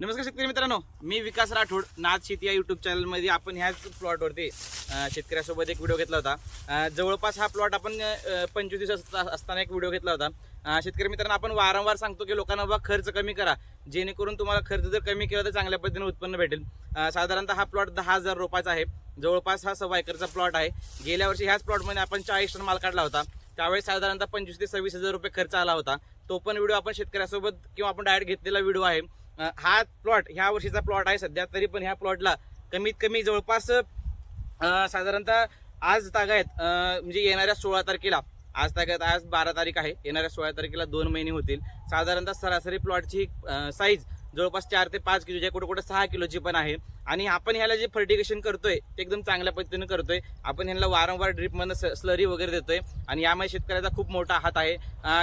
नमस्कार शेतकरी मित्रांनो मी विकास राठोड नाथ शेती या युट्यूब चॅनलमध्ये आपण ह्याच प्लॉटवरती शेतकऱ्यासोबत एक व्हिडिओ घेतला होता. जवळपास हा प्लॉट आपण पंचवीस दिवस असता- असताना एक व्हिडिओ घेतला होता. शेतकरी मित्रांनो आपण वारंवार सांगतो की लोकांना बाबा खर्च कमी करा. जेणेकरून तुम्हाला खर्च जर कमी केला तर चांगल्या पद्धतीने उत्पन्न भेटेल. साधारणतः हा प्लॉट दहा हजार रुपयाचा आहे. जवळपास हा सव्वा एकरचा प्लॉट आहे. गेल्या वर्षी ह्याच प्लॉटमध्ये आपण चाळीस टन माल काढला होता. त्यावेळेस साधारणतः पंचवीस ते सव्वीस हजार रुपये खर्च आला होता. तो पण व्हिडिओ आपण शेतकऱ्यासोबत किंवा आपण डायरेक्ट घेतलेला व्हिडिओ आहे. हा प्लॉट ह्या वर्षीचा प्लॉट आहे. सध्या तरी पण ह्या प्लॉटला कमीत कमी जवळपास साधारणतः आज तागायत म्हणजे येणाऱ्या सोळा तारखेला. आज तागायत आज बारा तारीख आहे. येणाऱ्या सोळा तारखेला दोन महिने होतील. साधारणतः सरासरी प्लॉटची साईज जवळपास चार ते पाच किलोची कुठं कुठे कुठे सहा किलोची पण आहे. आणि आपण ह्याला जे फर्टिगेशन करतोय ते एकदम चांगल्या पद्धतीने करतोय. आपण ह्याला वारंवार ड्रिपमधनं स्लरी वगैरे देतोय. आणि यामुळे शेतकऱ्याचा खूप मोठा हात आहे.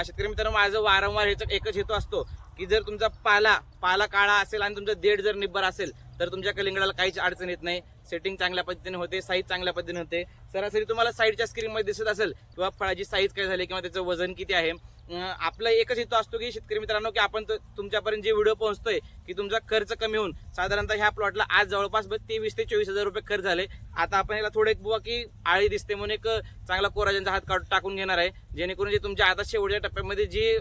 शेतकरी मित्रांनो माझं वारंवार ह्याचा एकच हेतू असतो की जर तुमचा पाला पाला काळा असेल आणि तुमचा देड जर निब्बर असेल तर तुमच्या कलिंगडाला काहीच अडचण येत नाही. सेटिंग चांगल्या पद्धतीने होते साईज चांगल्या पद्धतीने होते. सरासरी तुम्हाला साईडच्या स्क्रीनमध्ये दिसत असेल किंवा फळाची साईज काय झाली किंवा त्याचं वजन किती आहे. आपला एकच हेतू असतो की शेतकरी मित्रांनो की आपण तुमच्यापर्यंत जे व्हिडिओ पोहोचतोय की तुमचा खर्च कमी होऊन साधारणतः ह्या प्लॉटला आज जवळपास ब- तेवीस ते चोवीस हजार रुपये खर्च झाले. आता आपण याला थोडं एक बुवा की आळी दिसते म्हणून एक चांगला कोराजांचा हात काढून टाकून घेणार आहे. जेणेकरून जे तुमच्या आता शेवटच्या टप्प्यामध्ये जी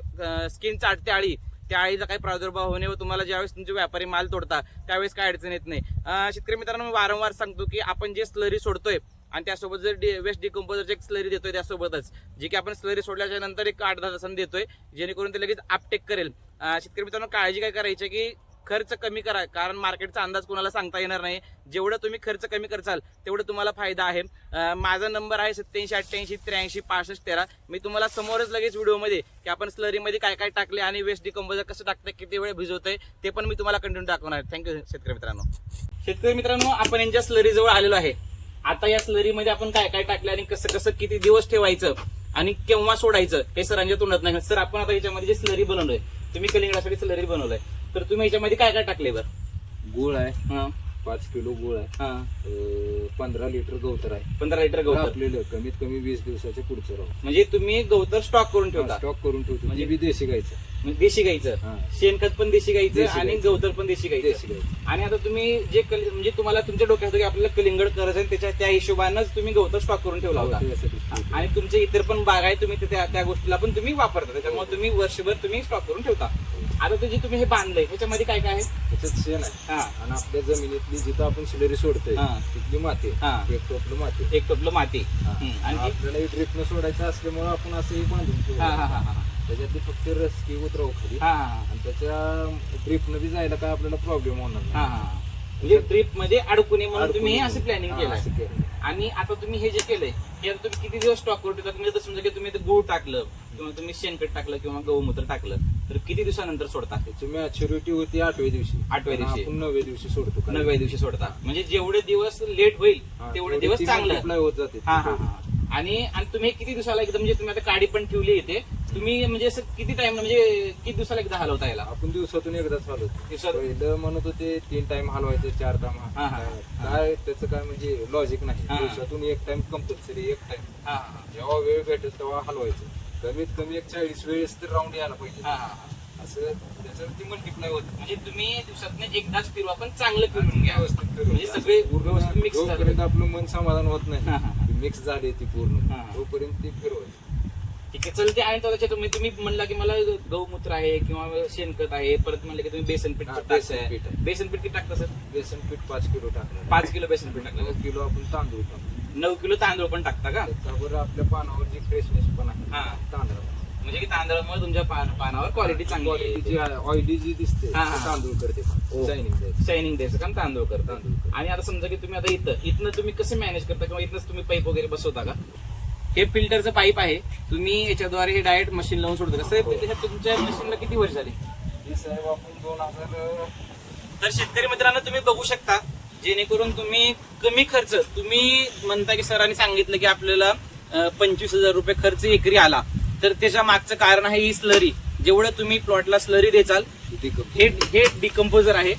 स्किन चाटते आळी त्या आळीचा काही प्रादुर्भाव होणे व तुम्हाला ज्यावेळेस तुमचे व्यापारी माल तोडता त्यावेळेस काय अडचण येत नाही. शेतकरी मित्रांनो मी वारंवार सांगतो की आपण जे स्लरी सोडतोय आणि त्यासोबत जर डि वेस्ट डिकम्पोजरचे एक स्लरी देतोय त्यासोबतच जे की आपण स्लरी सोडल्याच्या नंतर एक आठ दहा तासांनी देतोय जेणेकरून ते लगेच अपटेक करेल. शेतकरी मित्रांनो काळजी काय करायची की खर्च कमी करा कारण मार्केटचा अंदाज कोणाला सांगता येणार नाही. जेवढं तुम्ही खर्च कमी करचाल तेवढं तुम्हाला फायदा आहे. माझा नंबर आहे सत्याऐंशी अठ्ठ्याऐंशी त्र्याऐंशी पासष्ट तेरा. मी तुम्हाला समोरच लगेच व्हिडिओमध्ये की आपण स्लरीमध्ये काय काय टाकले आणि वेस्ट डिकम्पोजर कसं टाकतंय किती वेळ भिजवतंय ते पण मी तुम्हाला कंटिन्यू दाखवणार आहे. थँक्यू शेतकरी मित्रांनो. शेतकरी मित्रांनो आपण यांच्या स्लरी जवळ आलेलो आहे. आता या स्लरीमध्ये आपण काय काय टाकलं आणि कसं कसं किती दिवस ठेवायचं आणि केव्हा सोडायचं हे सरांच्या तोंडात नाही. सर आपण आता याच्यामध्ये जे स्लरी बनवलंय तुम्ही कलिंगडासाठी स्लरी बनवलंय. तर तुम्ही याच्यामध्ये काय काय टाकले बरं? गुळ आहे. हा. पाच किलो गुळ आहे. हा. अं, पंधरा लिटर गवतर आहे. पंधरा लिटर गवतर. आपलेलं कमीत कमी वीस दिवसाचे पुढचं राहू. म्हणजे तुम्ही गवतर स्टॉक करून ठेवता. स्टॉक करून ठेवतो. म्हणजे- म्हणजे बी देशी गायचं. म्हणजे देशी गाईचं. हा. शेणखत पण देशी गाईचं देशी आणि गाईचं. गवतर पण देशी गाईचं. गायचं आणि आता तुम्ही जे कल- म्हणजे तुम्हाला तुमच्या डोक्यात होतं की आपल्याला कलिंगड करायचं आहे त्याच्या त्या हिशोबानंच तुम्ही गवतर स्टॉक करून ठेवला होता. त्यासाठी आणि तुमचे इतर पण बाग आहे तुम्ही त्या त्या गोष्टीला पण तुम्ही वापरता. त्याच्यामुळे तुम्ही वर्षभर तुम्ही स्टॉक करून ठेवता. आता ते जे तुम्ही हे बांधलंय ह्याच्यामध्ये काय काय आहे? त्याच्यात शेण आहे. हा. आणि आपल्या जमिनीतली जिथं आपण शिलेरी सोडतोय हा. तिथली माती हा. एक टोपलं माती एक टोपलं माती. हा. हम्म, आणखी आपल्याला ड्रिपनं सोडायचं असल्यामुळे आपण असं हे बांधून हा हा हा हा. त्याच्यातली फक्त रसकी उतराव खाली. हा. हा आणि त्याच्या ड्रिपनं बी जायला काय आपल्याला प्रॉब्लेम होणार नाही. हा म्हणजे ट्रिपमध्ये अडकू नये म्हणून तुम्ही हे असं प्लॅनिंग हा, केलं असं केलं. आणि आता तुम्ही हे जे केलंय हे आता तुम्ही किती दिवस स्टॉक करून ठेवता म्हणजे आता समजा की तुम्ही गूळ टाकलं किंवा तुम्ही शेणखत टाकलं किंवा गौमूत्र टाकलं तर किती दिवसानंतर सोडता? त्याची मॅच्युरिटी होती आठव्या दिवशी. आठव्या आणि दिवशी. आपण नवव्या दिवशी सोडतो. नवव्या दिवशी सोडता. म्हणजे जेवढे दिवस लेट होईल हा, तेवढे दिवस ती चांगलं. multiply होत जाते. हा हा हा. आणि आणि तुम्ही किती दिवसाला एकदम म्हणजे तुम्ही आता काडी पण ठेवली येते तुम्ही म्हणजे असं किती टाइम म्हणजे किती दिवसाला एकदा हलवता याला? आपण दिवसातून एकदाच हलवतो. दिवसात- पहिलं म्हणत होते तीन टाइम हलवायचं चार टाइम हा, हा, हा. काय त्याचं काय म्हणजे लॉजिक नाही. हा. दिवसातून एक टाइम कंपल्सरी एक टाइम हा हा. जेव्हा वेळ भेटेल तेव्हा हलवायचं. कमीत कमी एक चाळीस वेळेस तर राऊंड यायला पाहिजे. हा, हा. असं त्याच्यावरती मल्टिप्लाय होत. म्हणजे तुम्ही दिवसात एकदाच फिरवा पण चांगलं फिरून घ्या. व्यवस्थित म्हणजे. सगळे व्यवस्थित मिक्स जोपर्यंत आपलं मन समाधान होत हा, हा, हा. नाही मिक्स झाली ती पूर्ण. हा. तोपर्यंत ती फिरवायची. ठीक आहे चल ते आहे तर त्याच्यात तुम्ही तुम्ही म्हणला की मला गौमूत्र आहे किंवा शेणखत आहे परत म्हणलं की तुम्ही बेसन पीठ हा, टाकताय बेसन पीठ. आहे. बेसन पीठ किती टाकता सर? बेसन पीठ पाच किलो टाकलं पाच किलो बेसन पीठ नऊ टाकलं किलो आपण तांदूळ टाकतो नऊ किलो तांदूळ पण टाकता का? त्याच्यावर आपल्या पानावर जी फ्रेशनेस पण आहे हा. तांदळा म्हणजे की तांदळामुळे तुमच्या पान- पानावर क्वालिटी चांगली जी ऑइली जी दिसते हा, हा. ती तांदूळ करते. ओ. शायनिंग द्यायचं शायनिंग द्यायचं काम तांदूळ करता. तांदूळ करता. आणि आता समजा की तुम्ही आता इथं इथनं तुम्ही कसे मॅनेज करता किंवा इथनच तुम्ही पाईप वगैरे बसवता का? हे फिल्टरचं पाईप आहे. तुम्ही याच्याद्वारे हे डायरेक्ट मशीन लावून सोडता. हो. त्याच्यात तुमच्या मशीनला किती वर्ष झाली? साहेब आपण दोन हजार तर शेतकरी मित्रांनो तुम्ही बघू शकता जेणेकरून तुम्ही कमी खर्च तुम्ही म्हणता की सरांनी सांगितलं की आपल्याला पंचवीस हजार रुपये खर्च एकरी आला. तर त्याच्या मागचं कारण आहे ही स्लरी जेवढं तुम्ही प्लॉटला स्लरी देचाल हे हे डिकम्पोजर आहे.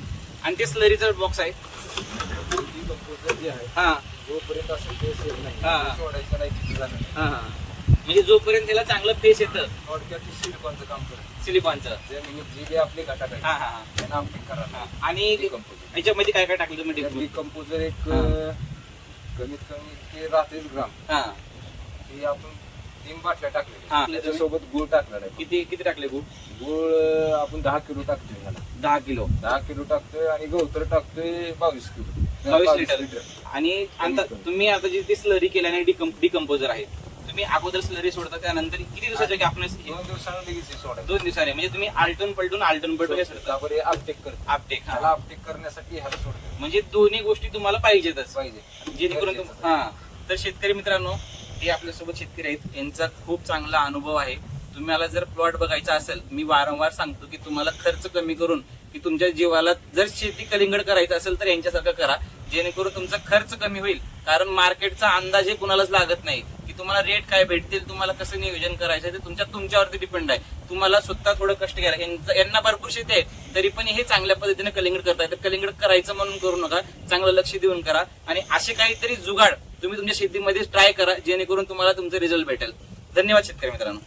आणि ते स्लरीचा बॉक्स आहे. कंपोजर जे आहे. हा. जोपर्यंत असेल ते सेल नाही हा. ते सोडायचं नाही किती झालं हा हा. म्हणजे जोपर्यंत त्याला चांगलं फेस येतं. थोडक्यात ते सिलिकॉनचं काम करत. सिलिकॉनचं जमिनीत जी बी आपली आहे हा हा हा. त्यांना करा हा. आणि डिकम्पोजर याच्यामध्ये काय काय टाकलं तुम्ही डिकम्पोज? डिकम्पोजर एक हा. अं, कमीत कमी ते राहतेच ग्राम हा. हे आपण तीन बाटल्या हा. त्याच्यासोबत गुळ टाकणार आहे किती किती टाकले गुळ? गुळ अं, आपण दहा किलो टाकतोय ह्याला दहा किलो. दहा किलो टाकतोय आणि गवतर टाकतोय बावीस किलो. बावीस लिटर आणि आता तुम्ही आता जी स्लरी केल्याने डिकम्पोजर आहे तुम्ही अगोदर स्लरी सोडता त्यानंतर किती दिवसाच्या गॅपने दोन दिवसानं लगेच दोन दिवसाने. म्हणजे तुम्ही आलटून पलटून आलटून पलटून हे सोडता. अपटेक करतो. आपटेक ह्याला अपटेक करण्यासाठी ह्याला सोडतो. म्हणजे दोन्ही गोष्टी तुम्हाला पाहिजेतच. पाहिजे. जेणेकरून हा. तर शेतकरी मित्रांनो हे आपल्यासोबत शेतकरी आहेत. यांचा खूप चांगला अनुभव आहे. तुम्हाला जर प्लॉट बघायचा असेल मी वारंवार सांगतो की तुम्हाला खर्च कमी करून की तुमच्या जीवाला जर शेती कलिंगड करायचं असेल तर यांच्यासारखं करा. जेणेकरून तुमचा खर्च कमी होईल. कारण मार्केटचा अंदाज हे कुणालाच लागत नाही. की तुम्हाला रेट काय भेटतील तुम्हाला कसं नियोजन करायचं ते तुमच्या तुमच्यावरती डिपेंड आहे. तुम्हाला स्वतः थोडं कष्ट घ्यायला यांना भरपूर शेती आहे. तरी पण हे चांगल्या पद्धतीने कलिंगड करताय. तर कलिंगड करायचं म्हणून करू नका. चांगलं लक्ष देऊन करा. आणि असे काहीतरी जुगाड तुम्ही तुमच्या शेतीमध्ये ट्राय करा जेणेकरून तुम्हाला तुमचा रिझल्ट भेटेल. धन्यवाद शेतकरी मित्रांनो.